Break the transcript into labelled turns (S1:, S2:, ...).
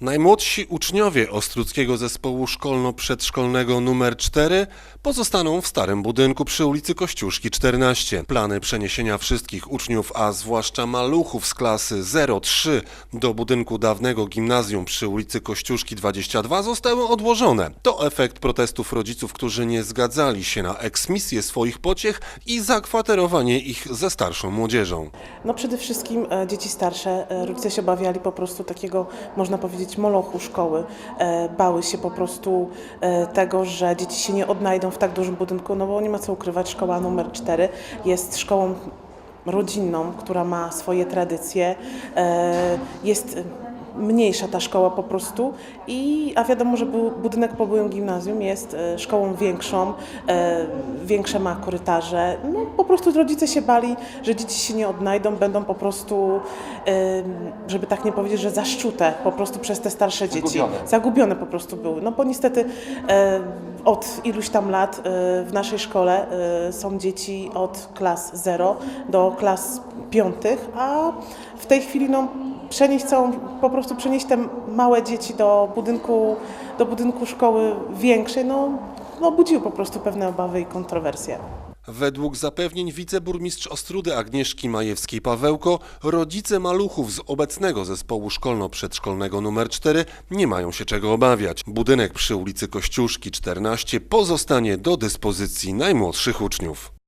S1: Najmłodsi uczniowie Ostruckiego Zespołu Szkolno-Przedszkolnego nr 4 pozostaną w starym budynku przy ulicy Kościuszki 14. Plany przeniesienia wszystkich uczniów, a zwłaszcza maluchów z klasy 03 do budynku dawnego gimnazjum przy ulicy Kościuszki 22 zostały odłożone. To efekt protestów rodziców, którzy nie zgadzali się na eksmisję swoich pociech i zakwaterowanie ich ze starszą młodzieżą.
S2: No przede wszystkim e, dzieci starsze, e, rodzice się obawiali po prostu takiego, można powiedzieć, molochu szkoły. E, bały się po prostu e, tego, że dzieci się nie odnajdą w tak dużym budynku, no bo nie ma co ukrywać, szkoła numer 4 jest szkołą rodzinną, która ma swoje tradycje, e, jest mniejsza ta szkoła po prostu, i, a wiadomo, że bu- budynek po byłym gimnazjum jest e, szkołą większą, e, większe ma korytarze. No, po prostu rodzice się bali, że dzieci się nie odnajdą, będą po prostu, e, żeby tak nie powiedzieć, że zaszczute po prostu przez te starsze dzieci. Zagubione po prostu były. No bo niestety od iluś tam lat w naszej szkole są dzieci od klas 0 do klas piątych, a w tej chwili no, przenieść całą, po prostu przenieść te małe dzieci do budynku, do budynku szkoły większej, no, no budziły po prostu pewne obawy i kontrowersje.
S1: Według zapewnień wiceburmistrz Ostrudy Agnieszki Majewskiej-Pawełko, rodzice maluchów z obecnego zespołu szkolno-przedszkolnego nr 4 nie mają się czego obawiać. Budynek przy ulicy Kościuszki 14 pozostanie do dyspozycji najmłodszych uczniów.